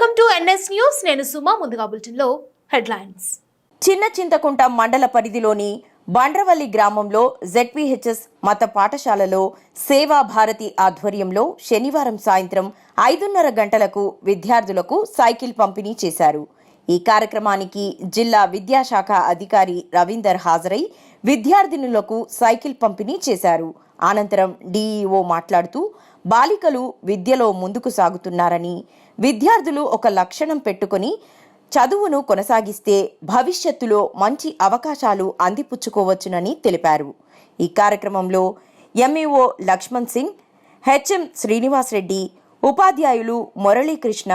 Welcome to NS news. నేను సుమా ముందుగా బులెటిన్లో హెడ్లైన్స్. చిన్న చింతకుంట మండల పరిధిలోని బండ్రవల్లి గ్రామంలో జెడ్పీహెచ్ఎస్ మత పాఠశాలలో సేవా భారతి ఆధ్వర్యంలో శనివారం సాయంత్రం ఐదున్నర గంటలకు విద్యార్థులకు సైకిల్ పంపిణీ చేశారు. ఈ కార్యక్రమానికి జిల్లా విద్యాశాఖ అధికారి రవీందర్ హాజరై విద్యార్థినులకు సైకిల్ పంపిణీ చేశారు. అనంతరం డీఈఓ మాట్లాడుతూ బాలికలు విద్యలో ముందుకు సాగుతున్నారని విద్యార్థులు ఒక లక్షణం పెట్టుకొని చదువును కొనసాగిస్తే భవిష్యత్తులో మంచి అవకాశాలు అందిపుచ్చుకోవచ్చునని తెలిపారు. ఈ కార్యక్రమంలో ఎంఈఓ లక్ష్మణ్ సింగ్ హెచ్ఎం శ్రీనివాస్ రెడ్డి ఉపాధ్యాయులు మురళీకృష్ణ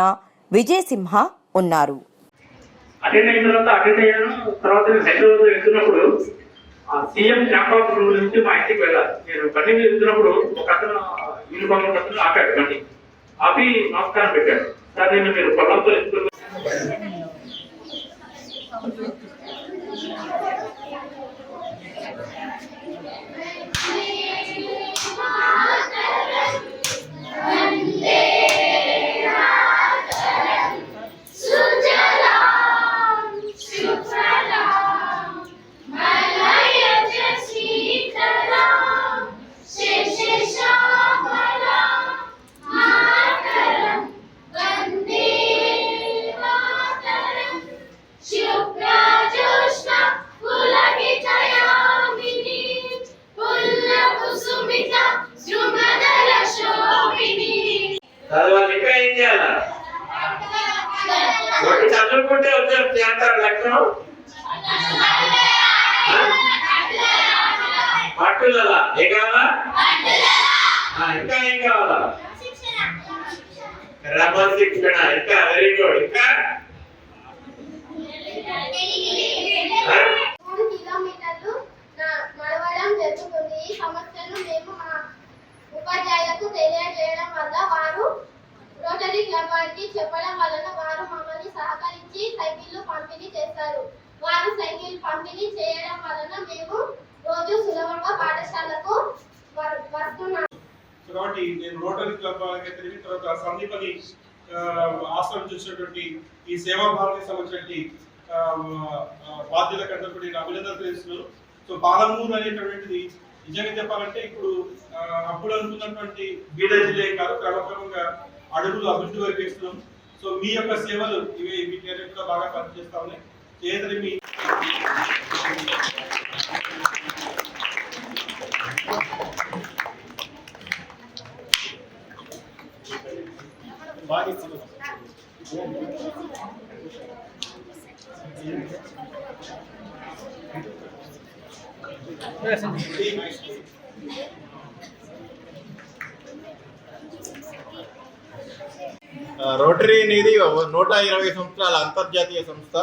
విజయసింహ ఉన్నారు. అటెండ్ అయిన తర్వాత అటెండ్ అయ్యాను. తర్వాత నేను హైదరాబాద్ వెళ్తున్నప్పుడు ఆ సీఎం క్యాంపస్ నుంచి మా ఇంటికి వెళ్ళాలి. నేను బండి మీద వెళ్తున్నప్పుడు ఒక అతను యూనిఫామ్ ఒక అతను ఆపాడు బండి. ఆపి నమస్కారం పెట్టాడు. సార్ నేను మీరు పొలంతో చదువుకుంటే వచ్చారు చేస్తారు లక్షణం పట్టుదల. ఏ కావాలా? ఇంకా ఏం కావాలా? క్రమశిక్షణ ఇంకా వెరీ గుడ్ ఇంకా? ఉపాధ్యాయులకు తెలియజేయడం వల్ల వారు రోటరీ క్లబ్ వారికి చెప్పడం వలన పంపిణీ చేస్తారు వారు సైకిల్ పంపిణీ చేయడం వలన మేము రోజు సులభంగా పాఠశాలకు వ- సో కాబట్టి నేను రోటరీ క్లబ్ వాళ్ళకి తిరిగి తర్వాత సందీపని ఆశ్రమం చూసినటువంటి ఈ సేవా భారతి సంబంధించినటువంటి ఆ, ఆ, నేను అభినందనలు తెలుస్తున్నాను సో పాలమూరు అనేటటువంటిది నిజంగా చెప్పాలంటే ఇప్పుడు అప్పుడు అనుకున్నటువంటి బీద జిల్లా కాదు క్రమక్రమంగా అడుగులు అభివృద్ధి వరకు ఇస్తున్నాం సో మీ యొక్క సేవలు ఇవి వీటి అన్నిటి కూడా బాగా పనిచేస్తా ఉన్నాయి. చేతని మీ బాగా ఇస్తున్నాం రోటరీ అనేది నూట ఇరవై సంవత్సరాల అంతర్జాతీయ సంస్థ.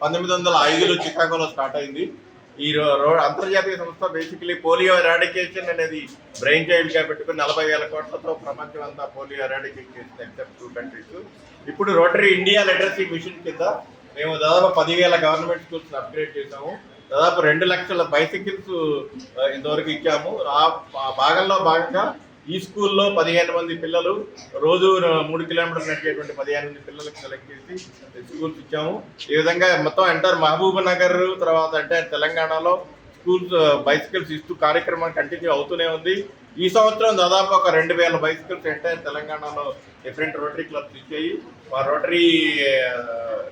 పంతొమ్మిది వందల ఐదులో చికాగోలో స్టార్ట్ అయింది. ఈ రో అంతర్జాతీయ సంస్థ బేసికలీ పోలియో ఎరాడికేషన్ అనేది బ్రెయిన్ చైల్డ్గా పెట్టుకుని నలభై వేల కోట్లతో ప్రపంచం అంతా పోలియో ఎరాడికేట్ చేసింది ఎక్సెప్ట్ టూ కంట్రీస్ ఇప్పుడు రోటరీ ఇండియా లిటరసీ మిషన్ కింద మేము దాదాపు పదివేల గవర్నమెంట్ స్కూల్స్ అప్గ్రేడ్ చేసాము దాదాపు రెండు లక్షల బైసైకిల్స్ ఇంతవరకు ఇచ్చాము. ఆ భాగంలో భాగంగా ఈ స్కూల్లో పదిహేను మంది పిల్లలు రోజు మూడు కిలోమీటర్లు నడిచేటువంటి పదిహేను మంది పిల్లలకు సెలెక్ట్ చేసి స్కూల్స్ ఇచ్చాము. ఈ విధంగా మొత్తం ఎంటర్ మహబూబ్ నగర్ తర్వాత అంటే తెలంగాణలో స్కూల్స్ బైసికల్స్ ఇస్తూ కార్యక్రమం కంటిన్యూ అవుతూనే ఉంది. ఈ సంవత్సరం దాదాపు ఒక రెండు వేల బైసికల్స్ ఎంటైర్ తెలంగాణలో డిఫరెంట్ రోటరీ క్లబ్స్ ఇచ్చాయి. మా రోటరీ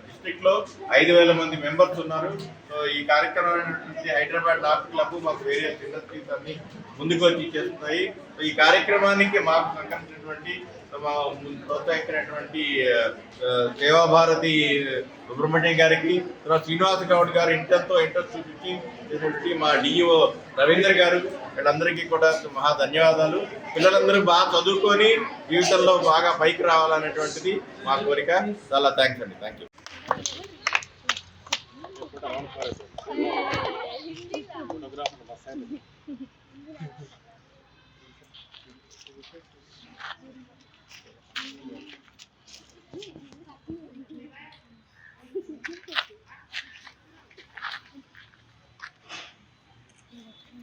డిస్ట్రిక్ట్లో ఐదు వేల మంది మెంబర్స్ ఉన్నారు. సో ఈ కార్యక్రమం నుంచి హైదరాబాద్ నార్త్ క్లబ్ మాకు వేరియస్ ఇండస్ట్రీస్ అన్ని ముందుకు వచ్చి చేస్తున్నాయి. ఈ కార్యక్రమానికి మాకు సహకరించినటువంటి మా ప్రోత్సహించినటువంటి సేవాభారతి సుబ్రహ్మణ్యం గారికి తర్వాత శ్రీనివాస గౌడ్ గారు ఇంటర్తో ఇంటర్ చూపించి చేసినటువంటి మా డిఈఓ రవీందర్ గారు వీళ్ళందరికీ కూడా మహా ధన్యవాదాలు. పిల్లలందరూ బాగా చదువుకొని జీవితంలో బాగా పైకి రావాలనేటువంటిది మా కోరిక. చాలా థ్యాంక్స్ అండి. Thank you. Photographer Thank you.